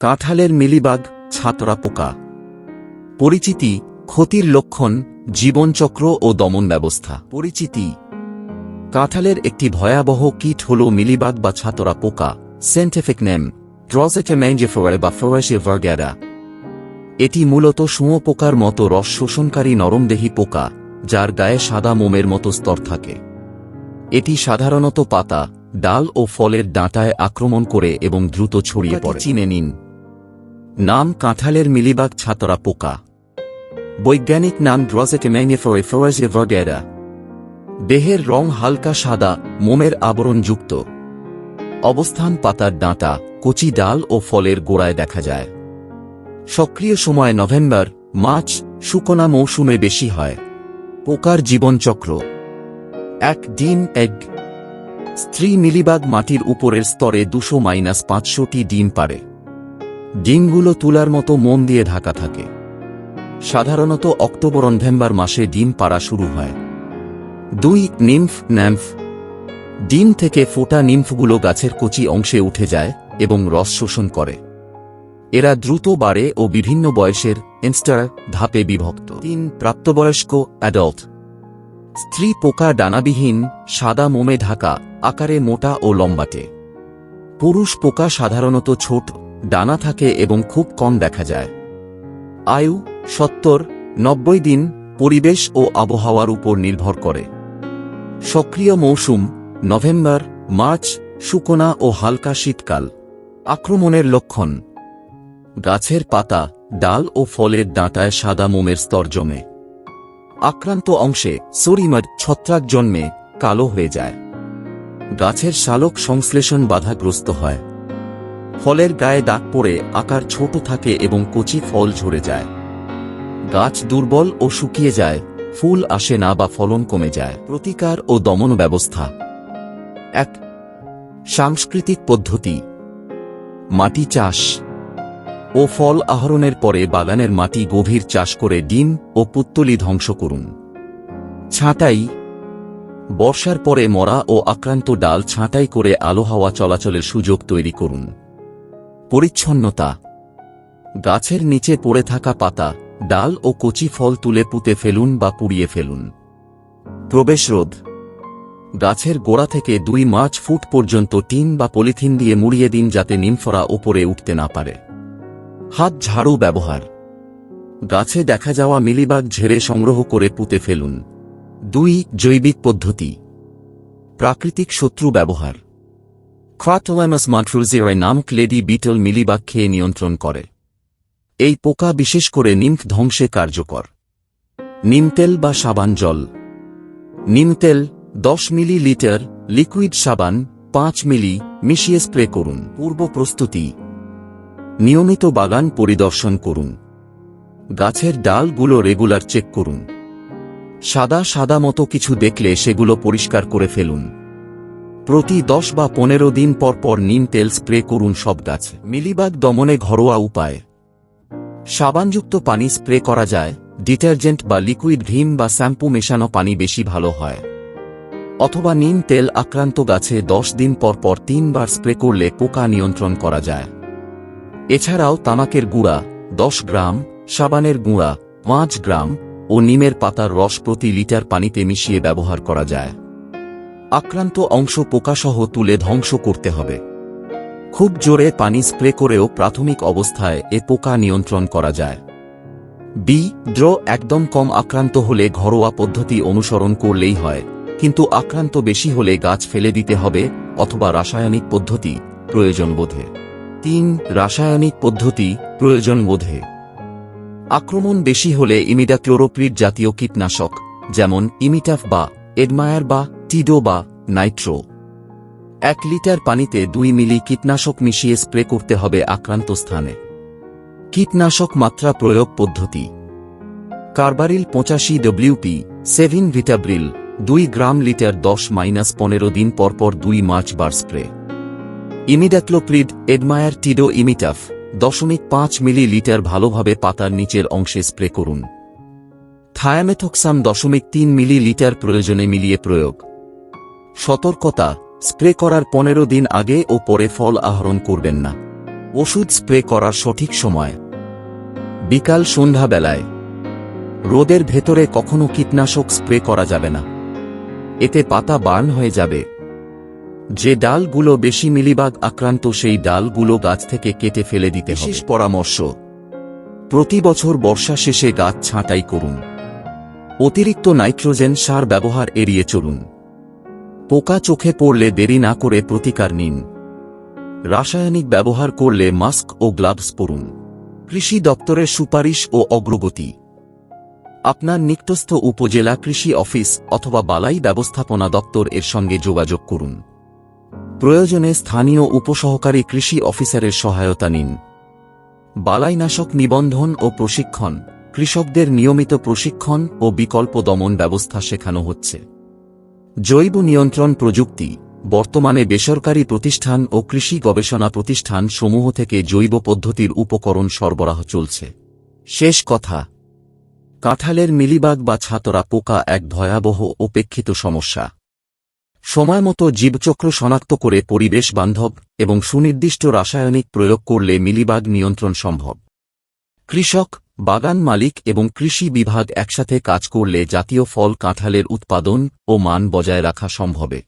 কাঁঠালের মিলিবাগ, ছাতরা পোকা। পরিচিতি, ক্ষতির লক্ষণ, জীবনচক্র ও দমন ব্যবস্থা। পরিচিতি। কাঁঠালের একটি ভয়াবহ কীট হল মিলিবাগ বা ছাতরা পোকা সেন্টিফিক নেম বা ফোয়াশে এটি মূলত শুঁয়োপোকার মতো রস শোষণকারী নরমদেহী পোকা, যার গায়ে সাদা মোমের মতো স্তর থাকে। এটি সাধারণত পাতা, ডাল ও ফলের ডাঁটায় আক্রমণ করে এবং দ্রুত ছড়িয়ে পড়ে। চিনে নিন। নাম কাঁঠালের মিলিবাগ ছাতরা পোকা। বৈজ্ঞানিক নাম ড্রজেটেম্যাংফোরেফোয়াজে ভার্গেরা দেহের রং হালকা সাদা, মোমের আবরণযুক্ত অবস্থান পাতার ডাঁটা, কচি ডাল ও ফলের গোড়ায় দেখা যায়। সক্রিয় সময় নভেম্বর, মার্চ, শুকনা মৌসুমে বেশি হয়। পোকার জীবনচক্র। এক ডিম এগ। স্ত্রী মিলিবাগ মাটির উপরের স্তরে দুশো মাইনাস পাঁচশোটি ডিম পারে ডিমগুলো তুলার মতো মন দিয়ে ঢাকা থাকে। সাধারণত অক্টোবর নভেম্বর মাসে ডিম পাড়া শুরু হয়। দুই নিম্ফ, ন্যাম্ফ। ডিম থেকে ফোটা নিম্ফগুলো গাছের কচি অংশে উঠে যায় এবং রস শোষণ করে। এরা দ্রুত বাড়ে ও বিভিন্ন বয়সের ইনস্টার ধাপে বিভক্ত। তিন, প্রাপ্তবয়স্ক, অ্যাডল্ট। স্ত্রী পোকা ডানাবিহীন, সাদা মোমে ঢাকা, আকারে মোটা ও লম্বাটে। পুরুষ পোকা সাধারণত ছোট ডানা থাকে এবং খুব কম দেখা যায়। আয়ু সত্তর, নব্বই দিন পরিবেশ ও আবহাওয়ার উপর নির্ভর করে। সক্রিয় মৌসুম নভেম্বর, মার্চ শুকনা ও হালকা শীতকাল। আক্রমণের লক্ষণ। গাছের পাতা, ডাল ও ফলের ডাঁটায় সাদা মোমের স্তর জমে। আক্রান্ত অংশে সরিমার ছত্রাক জন্মে কালো হয়ে যায়। গাছের শালক সংশ্লেষণ বাধাগ্রস্ত হয়। ফলের গায়ে দাগ পড়ে আকার ছোট থাকে এবং কচি ফল ঝরে যায়। গাছ দুর্বল ও শুকিয়ে যায়, ফুল আসে না বা ফলন কমে যায়। প্রতিকার ও দমন ব্যবস্থা। এক, সাংস্কৃতিক পদ্ধতি। মাটি চাষ। ও ফল আহরণের পরে বাগানের মাটি গভীর চাষ করে ডিম ও পুত্তলি ধ্বংস করুন। ছাঁটাই। বর্ষার পরে মরা ও আক্রান্ত ডাল ছাঁটাই করে আলো হাওয়া চলাচলের সুযোগ তৈরি করুন। পরিচ্ছন্নতা। গাছের নিচে পড়ে থাকা পাতা, ডাল ও কচি ফল তুলে পুঁতে ফেলুন বা পুড়িয়ে ফেলুন। প্রবেশরোধ। গাছের গোড়া থেকে দুই মার্চ ফুট পর্যন্ত টিন বা পলিথিন দিয়ে মুড়িয়ে দিন যাতে নিমফরা ওপরে উঠতে না পারে। হাত ঝাড়ু ব্যবহার। গাছে দেখা যাওয়া মিলিবাগ ঝেড়ে সংগ্রহ করে পুঁতে ফেলুন। দুই জৈবিক পদ্ধতি। প্রাকৃতিক শত্রু ব্যবহার। ক্রাটোলামাস মান্ট্রুজিয়ার নামক লেডি বিটল মিলিবাগ খেয়ে নিয়ন্ত্রণ করে এই পোকা বিশেষ করে নিমফ ধ্বংসে কার্যকর নিমতেল বা সাবান জল নিমতেল দশ মিলি লিটার লিকুইড সাবান পাঁচ মিলি মিশিয়ে স্প্রে করুন পূর্ব প্রস্তুতি নিয়মিত বাগান পরিদর্শন করুন গাছের ডালগুলো রেগুলার চেক করুন সাদা সাদা মতো কিছু দেখলে সেগুলো পরিষ্কার করে ফেলুন প্রতি দশ বা পনেরো দিন পর পর নিম তেল স্প্রে করুন সব গাছে। মিলিবাগ দমনে ঘরোয়া উপায়। সাবানযুক্ত পানি স্প্রে করা যায়, ডিটারজেন্ট বা লিকুইড ভীম বা শ্যাম্পু মেশানো পানি বেশি ভালো হয়। অথবা নিম তেল আক্রান্ত গাছে দশ দিন পর পর তিনবার স্প্রে করলে পোকা নিয়ন্ত্রণ করা যায়। এছাড়াও তামাকের গুঁড়া, দশ গ্রাম, সাবানের গুঁড়া, পাঁচ গ্রাম ও নিমের পাতার রস প্রতি লিটার পানিতে মিশিয়ে ব্যবহার করা যায়। আক্রান্ত অংশ পোকাসহ তুলে ধ্বংস করতে হবে। খুব জোরে পানি স্প্রে করেও প্রাথমিক অবস্থায় এ পোকা নিয়ন্ত্রণ করা যায়। বি দ্র একদম কম আক্রান্ত হলে ঘরোয়া পদ্ধতি অনুসরণ করলেই হয়, কিন্তু আক্রান্ত বেশি হলে গাছ ফেলে দিতে হবে অথবা রাসায়নিক পদ্ধতি প্রয়োজন বোধে। তিন. রাসায়নিক পদ্ধতি প্রয়োজন বোধে। আক্রমণ বেশি হলে ইমিডাক্লোরোপ্রিড জাতীয় কীটনাশক, যেমন ইমিটাফ বা এডমায়ার বা টিডো বা নাইট্রো। এক লিটার পানিতে দুই মিলি কীটনাশক মিশিয়ে স্প্রে করতে হবে আক্রান্ত স্থানে। কীটনাশক মাত্রা প্রয়োগ পদ্ধতি। কার্বারিল পঁচাশি ডব্লিউপি সেভিন ভিটাব্রিল দুই গ্রাম লিটার দশ মাইনাস পনেরো দিন পরপর দুই মার্চ বার স্প্রে। ইমিডাক্লোপ্রিড এডমায়ার টিডো ইমিটাফ দশমিক পাঁচ মিলি লিটার ভালোভাবে পাতার নিচের অংশে স্প্রে করুন। থায়ামেথক্সাম দশমিক তিন মিলি লিটার প্রয়োজনে মিলিয়ে প্রয়োগ। সতর্কতা স্প্রে করার পনেরো দিন আগে ও পরে ফল আহরণ করবেন না। ওষুধ স্প্রে করার সঠিক সময়। বিকাল সন্ধ্যাবেলায়। রোদের ভেতরে কখনো কীটনাশক স্প্রে করা যাবে না। এতে পাতা বার্ন হয়ে যাবে। যে ডালগুলো বেশি মিলিবাগ আক্রান্ত সেই ডালগুলো গাছ থেকে কেটে ফেলে দিতে হবে। পরামর্শ। প্রতি বছর বর্ষা শেষে গাছ ছাঁটাই করুন। অতিরিক্ত নাইট্রোজেন সার ব্যবহার এড়িয়ে চলুন। পোকা চোখে পড়লে দেরি না করে প্রতিকার নিন। রাসায়নিক ব্যবহার করলে মাস্ক ও গ্লাভস পরুন। কৃষি দপ্তরের সুপারিশ ও অগ্রগতি। আপনার নিকটস্থ উপজেলা কৃষি অফিস অথবা বালাই ব্যবস্থাপনা দপ্তর এর সঙ্গে যোগাযোগ করুন। প্রয়োজনে স্থানীয় উপসহকারী কৃষি অফিসারের সহায়তা নিন। বালাইনাশক নিবন্ধন ও প্রশিক্ষণ। কৃষকদের নিয়মিত প্রশিক্ষণ ও বিকল্প দমন ব্যবস্থা শেখানো হচ্ছে। জৈব নিয়ন্ত্রণ প্রযুক্তি, বর্তমানে বেসরকারি প্রতিষ্ঠান ও কৃষি গবেষণা প্রতিষ্ঠান সমূহ থেকে জৈব পদ্ধতির উপকরণ সরবরাহ চলছে। শেষ কথা, কাঁঠালের মিলিবাগ বা ছাতরা পোকা এক ভয়াবহ উপেক্ষিত সমস্যা। সময়মতো জীবচক্র শনাক্ত করে পরিবেশ বান্ধব এবং সুনির্দিষ্ট রাসায়নিক প্রয়োগ করলে মিলিবাগ নিয়ন্ত্রণ সম্ভব। কৃষক বাগান মালিক এবং কৃষি বিভাগ একসাথে কাজ করলে জাতীয় ফল কাঁঠালের উৎপাদন ও মান বজায় রাখা সম্ভবে।